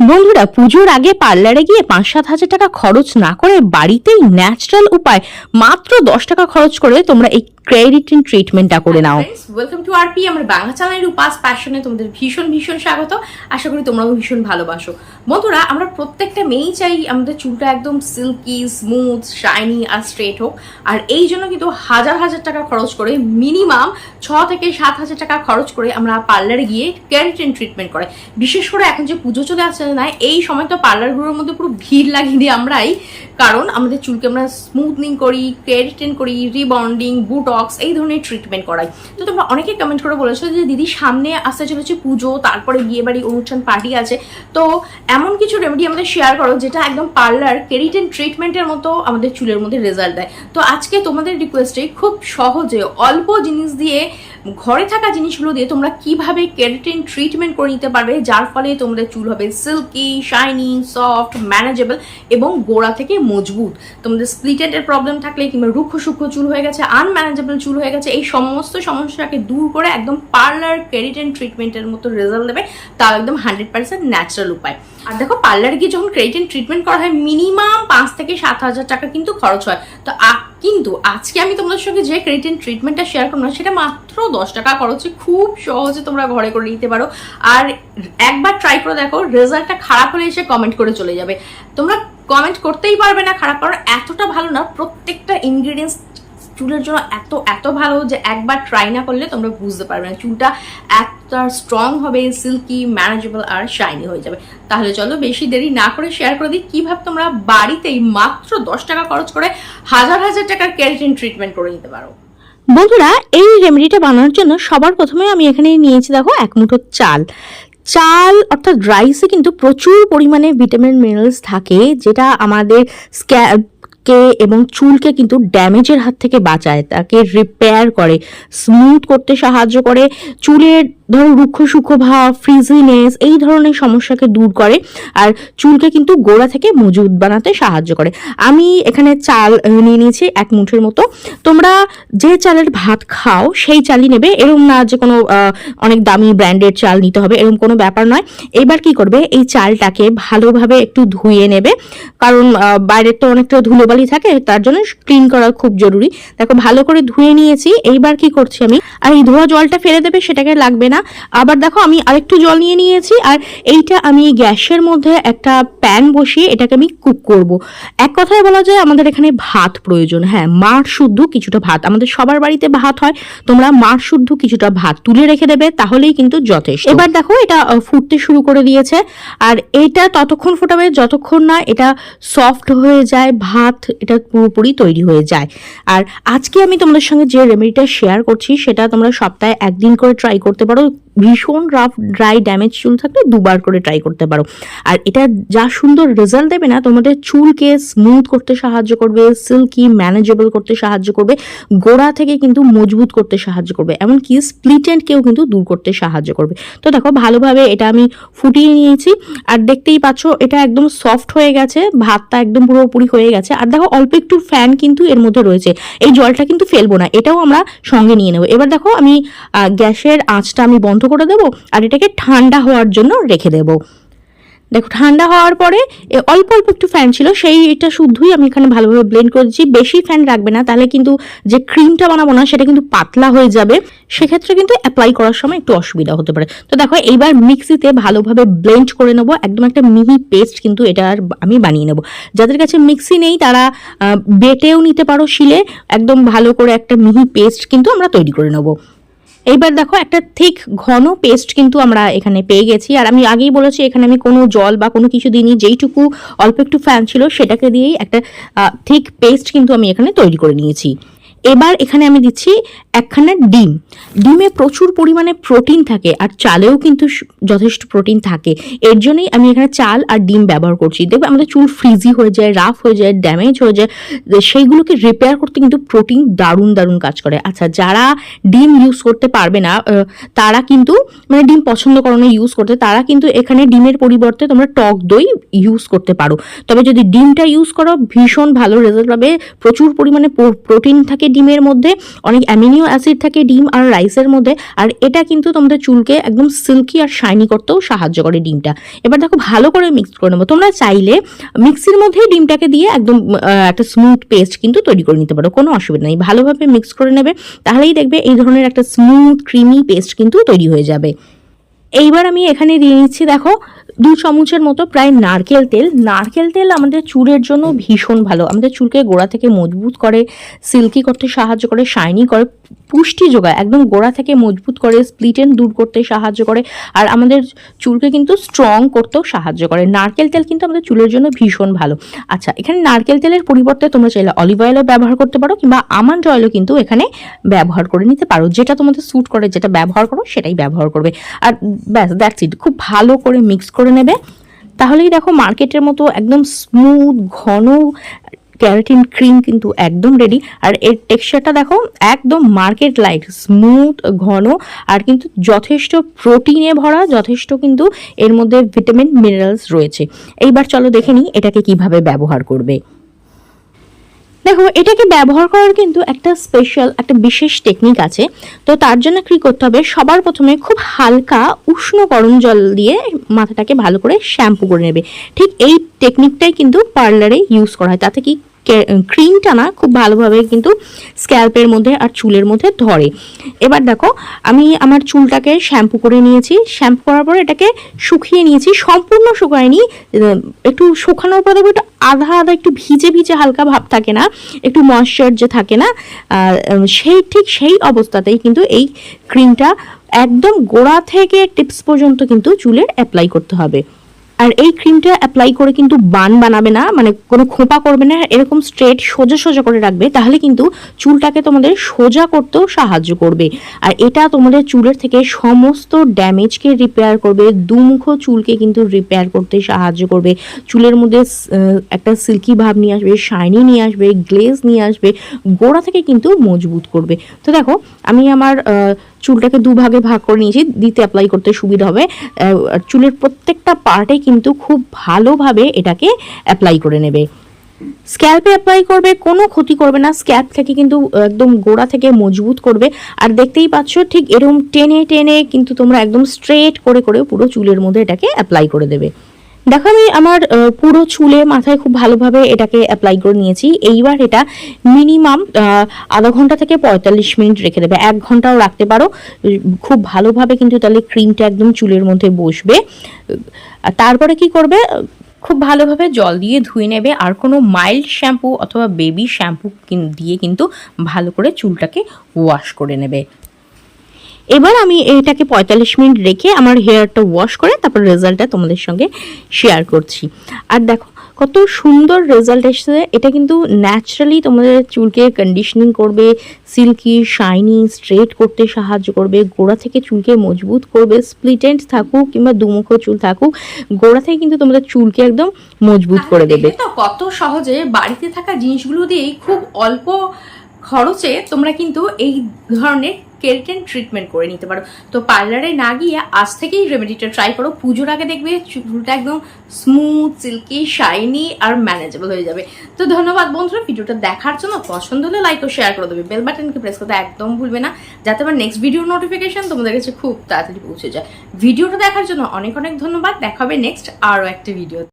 বন্ধুরা, পুজোর আগে পার্লারে গিয়ে পাঁচ সাত হাজার টাকা খরচ না করে বাড়িতেই ন্যাচারাল উপায় মাত্র দশ টাকা খরচ করে তোমরা এই ক্রেডিটিন ট্রিটমেন্টটা করে নাও। ওয়েলকাম টু আরপি আমার বাংলা চ্যানেলের উপাস প্যাশনে তোমাদের ভীষণ ভীষণ স্বাগত। আশা করি তোমরাও ভীষণ ভালোবাসো। বন্ধুরা, আমরা প্রত্যেকটা মেয়েই চাই আমাদের চুলটা একদম সিল্কি স্মুথ শাইনি আর স্ট্রেট হোক। আর এই জন্য কিন্তু হাজার হাজার টাকা খরচ করে মিনিমাম ছ থেকে সাত হাজার টাকা খরচ করে আমরা পার্লারে গিয়ে ক্যারিটেন ট্রিটমেন্ট করে বিশেষ করে এখন যে পুজো চলে আসছে না এই সময় তো পার্লারগুলোর মধ্যে পুরো ভিড় লাগিয়ে দিই আমরাই। কারণ আমাদের চুলকে আমরা স্মুথনিং করি কেরিটেন করি রিবন্ডিং বুটক্স এই ধরনের ট্রিটমেন্ট করাই। তো তোমরা অনেকে কমেন্ট করে বলেছ যে, দিদি, সামনে আসতে চলেছে পুজো, তারপরে বিয়ে বাড়ি, অনুষ্ঠান পার্টি আছে। তো এমন কিছু রেমেডি আমাদের শেয়ার করো যেটা একদম পার্লার কেরিটেন ট্রিটমেন্টের মতো আমাদের চুলের মধ্যে রেজাল্ট দেয়। তো আজকে তোমাদের রিকোয়েস্টে খুব সহজে অল্প জিনিস দিয়ে, ঘরে থাকা জিনিসগুলো দিয়ে তোমরা কীভাবে কেরাটিন ট্রিটমেন্ট করে নিতে পারবে, যার ফলে তোমাদের চুল হবে সিল্কি শাইনি সফট ম্যানেজেবল এবং গোড়া থেকে মজবুত। তোমাদের স্প্লিটেন্টের প্রবলেম থাকলে কিংবা রুক্ষ সূক্ষ্ম চুল হয়ে গেছে আনম্যানেজেবল চুল হয়ে গেছে, এই সমস্ত সমস্যাকে দূর করে একদম পার্লার কেরিটেন ট্রিটমেন্টের মতো রেজাল্ট দেবে, তাও একদম হান্ড্রেড পার্সেন্ট ন্যাচারাল উপায়। আর দেখো পার্লারে গিয়ে যখন ক্রেডিটেন ট্রিটমেন্ট করা হয় মিনিমাম পাঁচ থেকে সাত হাজার টাকা কিন্তু খরচ হয়। তো কিন্তু আজকে আমি তোমাদের সঙ্গে যে ক্রেটিন ট্রিটমেন্টটা শেয়ার করলাম সেটা মাত্র দশ টাকা খরচে। খুব সহজে তোমরা ঘরে করে নিতে পারো। আর একবার ট্রাই করে দেখো রেজাল্টটা খারাপ হলে এসে কমেন্ট করে চলে যাবে। তোমরা কমেন্ট করতেই পারবে না খারাপ, কারণ এতটা ভালো না, প্রত্যেকটা ইনগ্রিডিয়েন্টস চুলের জন্য এত এত ভালো যে একবার ট্রাই না করলে তোমরা বুঝতে পারবে না। চুলটা এতটা স্ট্রং হবে সিল্কি ম্যানেজেবল আর শাইনি হয়ে যাবে। তাহলে চলো বেশি দেরি না করে শেয়ার করে দিই কীভাবে তোমরা বাড়িতেই মাত্র দশ টাকা খরচ করে হাজার হাজার টাকার ক্যারিটিন ট্রিটমেন্ট করে নিতে পারো। বন্ধুরা, এই রেমেডিটা বানানোর জন্য সবার প্রথমে আমি এখানে নিয়েছি দেখো এক মুঠো চাল। চাল অর্থাৎ রাইসে কিন্তু প্রচুর পরিমাণে ভিটামিন মিনারেলস থাকে, যেটা আমাদের স্ক্যাপকে এবং চুলকে কিন্তু ড্যামেজের হাত থেকে বাঁচায়, তাকে রিপেয়ার করে স্মুথ করতে সাহায্য করে, চুলের ধরো রুক্ষ সূক্ষ্ম ভাব ফ্রিজিনেস এই ধরনের সমস্যাকে দূর করে আর চুলকে কিন্তু গোড়া থেকে মজবুত বানাতে সাহায্য করে। আমি এখানে চাল নিয়ে নিয়েছি এক মুঠের মতো। তোমরা যে চালের ভাত খাও, সেই চালই নেবে। এরকম না যে কোনো অনেক দামি ব্র্যান্ডের চাল নিতে হবে এরকম কোনো ব্যাপার নয়। এবার কি করবে? এই চালটাকে ভালোভাবে একটু ধুয়ে নেবে। কারণ বাইরের তো অনেকটা ধুলোবালি থাকে, তার জন্য ক্লিন করা খুব জরুরি। দেখো, ভালো করে ধুয়ে নিয়েছি, এইবার কি করছি আমি? আর এই ধোয়া জলটা ফেলে দেবে, সেটাকে লাগবে না। আবার দেখো, আমি আরেকটু জল নিয়ে নিয়েছি, আর এইটা আমি গ্যাসের মধ্যে একটা প্যান বসিয়ে এটাকে আমি কুক করব। এক কথায় বলা যায়, আমাদের এখানে ভাত প্রয়োজন। হ্যাঁ মার শুদ্ধ কিছুটা ভাত। আমাদের সবার বাড়িতে ভাত হয়, তোমরা মার শুদ্ধ কিছুটা ভাত তুলে রেখে দেবে, তাহলেই কিন্তু যথেষ্ট। এবার দেখো, এটা ফুটতে শুরু করে দিয়েছে, আর এটা ততক্ষণ ফোটাবে, যতক্ষণ না এটা সফট হয়ে যায় ভাত এটা পুরোপুরি তৈরি হয়ে যায়। আর আজকে আমি তোমাদের সঙ্গে যে রেমেডিটা শেয়ার করছি, সেটা তোমরা সপ্তাহে একদিন করে ট্রাই করতে পারো। ভীষণ রাফ ড্রাই ড্যামেজ চুল থাকলে দুবার করে ট্রাই করতে পারো। আর এটা যা সুন্দর রেজাল্ট দেবে না, তোমাদের চুলকে স্মুথ করতে সাহায্য করবে সিল্কি ম্যানেজেবল করতে সাহায্য করবে, গোড়া থেকে কিন্তু মজবুত করতে সাহায্য করবে, এমনকি স্প্লিটেন্টকেও কিন্তু দূর করতে সাহায্য করবে। তো দেখো, ভালোভাবে এটা আমি ফুটিয়ে নিয়েছি। আর দেখতেই পাচ্ছ, এটা একদম সফট হয়ে গেছে, ভাতটা একদম পুরোপুরি হয়ে গেছে। আর দেখো অল্প একটু ফ্যান কিন্তু এর মধ্যে রয়েছে। এই জলটা কিন্তু ফেলব না, এটাও আমরা সঙ্গে নিয়ে নেব। এবার দেখো আমি গ্যাসের আঁচটা আমি বন্ধ করে দেবো আর এটাকে ঠান্ডা হওয়ার জন্য রেখে দেবো। দেখো, ঠান্ডা হওয়ার পরে অল্প অল্প একটু ফ্যান ছিল, সেইটা শুদ্ধই আমি এখানে ভালোভাবে ব্লেন্ড করে দিচ্ছি বেশি ফ্যান রাখবে না, তাহলে কিন্তু যে ক্রিমটা বানাবো না, সেটা কিন্তু পাতলা হয়ে যাবে। সেক্ষেত্রে কিন্তু অ্যাপ্লাই করার সময় একটু অসুবিধা হতে পারে। তো দেখো, এইবার মিক্সিতে ভালোভাবে ব্লেন্ড করে নেব, একদম একটা মিহি পেস্ট কিন্তু এটা আর আমি বানিয়ে নেব। যাদের কাছে মিক্সি নেই, তারা বেটেও নিতে পারো শিলে, একদম ভালো করে একটা মিহি পেস্ট কিন্তু আমরা তৈরি করে নেব। এইবার দেখো একটা থিক ঘন পেস্ট কিন্তু আমরা এখানে পেয়ে গেছি। আর আমি আগেই বলেছি, এখানে আমি কোনো জল বা কোনো কিছু দিইনি, যেইটুকু অল্প একটু ফ্যান ছিল, সেটাকে দিয়েই একটা থিক পেস্ট কিন্তু আমি এখানে তৈরি করে নিয়েছি। এবার এখানে আমি দিচ্ছি একখানা ডিম। ডিমে প্রচুর পরিমাণে প্রোটিন থাকে আর চালেও কিন্তু যথেষ্ট প্রোটিন থাকে। এর জন্যই আমি এখানে চাল আর ডিম ব্যবহার করছি। দেখবে আমাদের চুল ফ্রিজি হয়ে যায়, রাফ হয়ে যায়, ড্যামেজ হয়ে যায়। সেইগুলোকে রিপেয়ার করতে কিন্তু প্রোটিন দারুণ দারুণ কাজ করে। আচ্ছা যারা ডিম ইউজ করতে পারবে না তারা কিন্তু মানে ডিম পছন্দ করো ইউজ করতে, তারা কিন্তু এখানে ডিমের পরিবর্তে তোমরা টক দই ইউজ করতে পারো। তবে যদি ডিমটা ইউজ করো, ভীষণ ভালো রেজাল্ট পাবে। প্রচুর পরিমাণে প্রোটিন থাকে ডিমের মধ্যে, অনেক অ্যামিনিও অ্যাসিড থাকে ডিম আর রাইসের মধ্যে, আর এটা কিন্তু তোমাদের চুলকে একদম সিল্কি আর শাইনি করতেও সাহায্য করে ডিমটা। এবার দেখো ভালো করে মিক্স করে নেব। তোমরা চাইলে মিক্সির মধ্যেই ডিমটাকে দিয়ে একদম একটা স্মুথ পেস্ট কিন্তু তৈরি করে নিতে পারো, কোনো অসুবিধা নেই। ভালোভাবে মিক্স করে নেবে, তাহলেই দেখবে এই ধরনের একটা স্মুথ ক্রিমি পেস্ট কিন্তু তৈরি হয়ে যাবে। এইবার আমি এখানে দিয়ে নিচ্ছি দেখো, দু চামচের মতো প্রায় নারকেল তেল। নারকেল তেল আমাদের চুলের জন্য ভীষণ ভালো। আমাদের চুলকে গোড়া থেকে মজবুত করে, সিল্কি করতে সাহায্য করে, শাইনি করে। পুষ্টি যোগায়, একদম গোড়া থেকে মজবুত করে স্প্লিটেন দূর করতে সাহায্য করে। আর আমাদের চুলকে কিন্তু স্ট্রং করতেও সাহায্য করে। নারকেল তেল কিন্তু আমাদের চুলের জন্য ভীষণ ভালো। আচ্ছা এখানে নারকেল তেলের পরিবর্তে তোমরা চাইলে অলিভ অয়েলও ব্যবহার করতে পারো, কিংবা আমান্ড অয়েলও কিন্তু এখানে ব্যবহার করে নিতে পারো। যেটা তোমাদের স্যুট করে, যেটা ব্যবহার করো, সেটাই ব্যবহার করবে। আর ব্যাস দ্যাটস ইট খুব ভালো করে মিক্স করে নেবে। তাহলেই দেখো মার্কেটের মতো একদম স্মুথ ঘন ক্যারাটিন ক্রিম কিন্তু একদম রেডি আর এর টেক্সচারটা দেখো একদম মার্কেট লাইক স্মুথ ঘন আর কিন্তু যথেষ্ট প্রোটিনে ভরা, যথেষ্ট কিন্তু এর মধ্যে ভিটামিন মিনারেলস রয়েছে। এইবার চলো দেখে নিই এটাকে কীভাবে ব্যবহার করবে। দেখো, এটাকে ব্যবহার করার কিন্তু একটা স্পেশাল একটা বিশেষ টেকনিক আছে। তো তার জন্য কি করতে হবে? সবার প্রথমে খুব হালকা উষ্ণ গরম জল দিয়ে মাথাটাকে ভালো করে শ্যাম্পু করে নেবে। ঠিক এই টেকনিকটাই কিন্তু পার্লারে ইউজ করা হয়। তাতে কি ক্রিমটা না খুব ভালোভাবে কিন্তু স্ক্যাল্পের মধ্যে আর চুলের মধ্যে ধরে। এবার দেখো, আমি আমার চুলটাকে শ্যাম্পু করে নিয়েছি। শ্যাম্পু করার পর এটাকে শুকিয়ে নিয়েছি। সম্পূর্ণ শুকায়নি। একটু শুকানোর পর দেখো একটু আধা আধা একটু ভিজে ভিজে হালকা ভাব থাকে না। একটু ময়শ্চার যে থাকে না। সেই ঠিক সেই অবস্থাতেই কিন্তু এই ক্রিমটা একদম গোড়া থেকে টিপস পর্যন্ত কিন্তু চুলের অ্যাপ্লাই করতে হবে। আর এই ক্রিমটা অ্যাপ্লাই করে কিন্তু বান বানাবে না মানে কোনো খোঁপা করবে না, এরকম স্ট্রেট সোজা সোজা করে রাখবে, তাহলে কিন্তু চুলটাকে তোমাদের সোজা করতেও সাহায্য করবে। আর এটা তোমাদের চুলের থেকে সমস্ত ড্যামেজকে রিপেয়ার করবে, দুমুখো চুলকে কিন্তু রিপেয়ার করতে সাহায্য করবে। চুলের মধ্যে একটা সিল্কি ভাব নিয়ে আসবে শাইনি নিয়ে আসবে গ্লেজ নিয়ে আসবে, গোড়া থেকে কিন্তু মজবুত করবে। তো দেখো, আমি আমার চুলটাকে দুভাগে ভাগ করে নিয়েছি, দিতে অ্যাপ্লাই করতে সুবিধা হবে। চুলের প্রত্যেকটা পার্টে কিন্তু খুব ভালোভাবে এটাকে অ্যাপ্লাই করে নেবে। স্ক্যাল্পে অ্যাপ্লাই করবে, কোনো ক্ষতি করবে না। স্ক্যাল্প থেকে কিন্তু একদম গোড়া থেকে মজবুত করবে। আর দেখতেই পাচ্ছ, ঠিক এরকম টেনে টেনে কিন্তু তোমরা একদম স্ট্রেট করে করে পুরো চুলের মধ্যে এটাকে অ্যাপ্লাই করে দেবে। দেখো আমি আমার পুরো চুলে, মাথায় খুব ভালোভাবে এটাকে অ্যাপ্লাই করে নিয়েছি। এইবার এটা মিনিমাম আধা ঘণ্টা থেকে পঁয়তাল্লিশ মিনিট রেখে দেবে। এক ঘন্টাও রাখতে পারো। খুব ভালোভাবে কিন্তু তাহলে ক্রিমটা একদম চুলের মধ্যে বসবে। তারপরে কি করবে? খুব ভালোভাবে জল দিয়ে ধুয়ে নেবে। আর কোনো মাইল্ড শ্যাম্পু অথবা বেবি শ্যাম্পু দিয়ে কিন্তু ভালো করে চুলটাকে ওয়াশ করে নেবে। এবার আমি এটাকে পঁয়তাল্লিশ মিনিট রেখে আমার হেয়ারটা ওয়াশ করে তারপর রেজাল্টটা তোমাদের সঙ্গে শেয়ার করছি। আর দেখো কত সুন্দর রেজাল্ট এসেছে। এটা কিন্তু ন্যাচারালি তোমাদের চুলকে কন্ডিশনিং করবে সিল্কি শাইনি স্ট্রেট করতে সাহায্য করবে গোড়া থেকে চুলকে মজবুত করবে স্প্লিটেন্ট থাকুক কিংবা দুমুখো চুল থাকুক গোড়া থেকে কিন্তু তোমাদের চুলকে একদম মজবুত করে দেবে। তো কত সহজে বাড়িতে থাকা জিনিসগুলো দিয়েই খুব অল্প খরচে তোমরা কিন্তু এই ধরনের কেরাটিন ট্রিটমেন্ট করে নিতে পারো। তো পার্লারে না গিয়ে আজ থেকেই রেমেডিটা ট্রাই করো। পুজোর আগে দেখবে চুলটা একদম স্মুথ সিল্কি শাইনি আর ম্যানেজেবল হয়ে যাবে। তো ধন্যবাদ বন্ধুরা, ভিডিওটা দেখার জন্য পছন্দ হলে লাইক ও শেয়ার করে দেবে। বেল বাটনকে প্রেস করতে একদম ভুলবে না, যাতে আমার নেক্সট ভিডিওর নোটিফিকেশন তোমাদের কাছে খুব তাড়াতাড়ি পৌঁছে যায়। ভিডিওটা দেখার জন্য অনেক অনেক ধন্যবাদ। দেখাবে নেক্সট আরও একটা ভিডিও